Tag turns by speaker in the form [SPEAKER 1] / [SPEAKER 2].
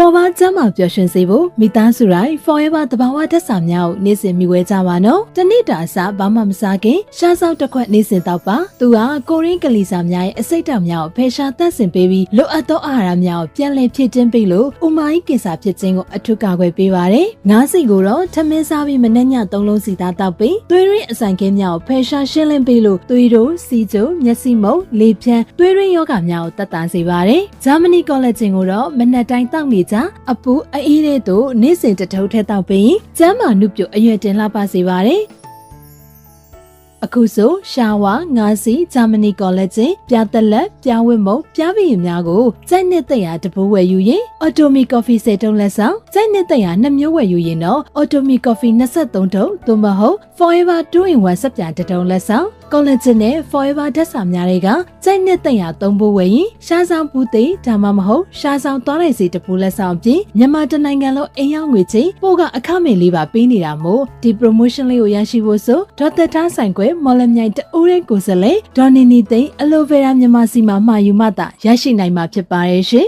[SPEAKER 1] ပေါ်ပါကျမ်းမာပျော်ရွှင်စေဖို့မိသားစုတိုင်း forever တဘာဝတက်စာများကိုနေ့စဉ်မြှဝဲကြပါနော်တနေ့တာအစားဘာမှမစားခင်ရှားစောက်တစ်ခွက်နေ့စဉ်တောက်ပါသူကကိုရင်းကလေးစာများရဲ့အစိတ်ဓာတ်များကိုဖယ်ရှားတတ်ဆင်ပေးပြီးလိုအပ်သောအာဟာရများကိုပြန်လည်ဖြည့်တင်းပေးလို့ဥမာကြီးကင်ဆာဖြစ်ခြင်းကိုအထူးကာကွယ်ပေးပါတယ်ငါးစီကိုတော့ထမင်းစားပြီးမနေ့ညသုံးလုံးစီသားတောက်ပြီးသွေးရင်းအဆိုင်ကင်းများကိုဖယ်ရှားရှင်းလင်းပေးလို့သွေးတို့စီကျုံမျက်စိမုံလေဖြန်းသွေးရင်းယောဂများကိုတက်တာစေပါတယ်ဂျာမနီကောလာဂျင်ကိုတော့မနက်တိုင်းတောက်နေကြအပူအေးတဲ့တို့နေ့စဉ်တစ်ထုပ်ထဲတောက်ပြီးကျမ်းမာနုပြုတ်အရွယ်တင်လှပစေပါတယ် အခုဆိုရှာဝါငါးစီဂျာမနီကောလာဂျင်ပြာတက်လက်ပြာဝတ်မုံပြားပင်များကိုကြိုက်နှစ်သက်ရာတပိုးဝယ်ယူရင်အော်တိုမီကော်ဖီစေတုံးလက်ဆောင်ကြိုက်နှစ်သက်ရာနှစ်မျိုးဝယ်ယူရင်တော့အော်တိုမီကော်ဖီ23ထုပ်သို့မဟုတ် Forever 2 in 1စက်ပြာတစ်ထုံးလက်ဆောင် collagen နဲ့ forever ဓာတ်စာများတွေကကြိုက်နှစ်သိမ့်ရာသုံးဖို့ဝယ်ရင်ရှားဆောင်ပူသိဒါမှမဟုတ်ရှားဆောင်သွားနိုင်စီတပူလက်ဆောင်ပြင်မြန်မာတနိုင်ငံလုံးအိမ်ရောက်ငွေချင်းပို့ကအခမဲ့လေးပါပေးနေတာမို့ဒီ promotion လေးကိုရရှိဖို့ဆိုဒေါက်တာထားဆိုင်ခွဲမော်လမြိုင်တူရဲကိုစလေဒေါ်နီနီသိန်းအလိုဗေရာမြန်မာစီမှာမှာယူမှသာရရှိနိုင်မှာဖြစ်ပါရဲ့ရှင်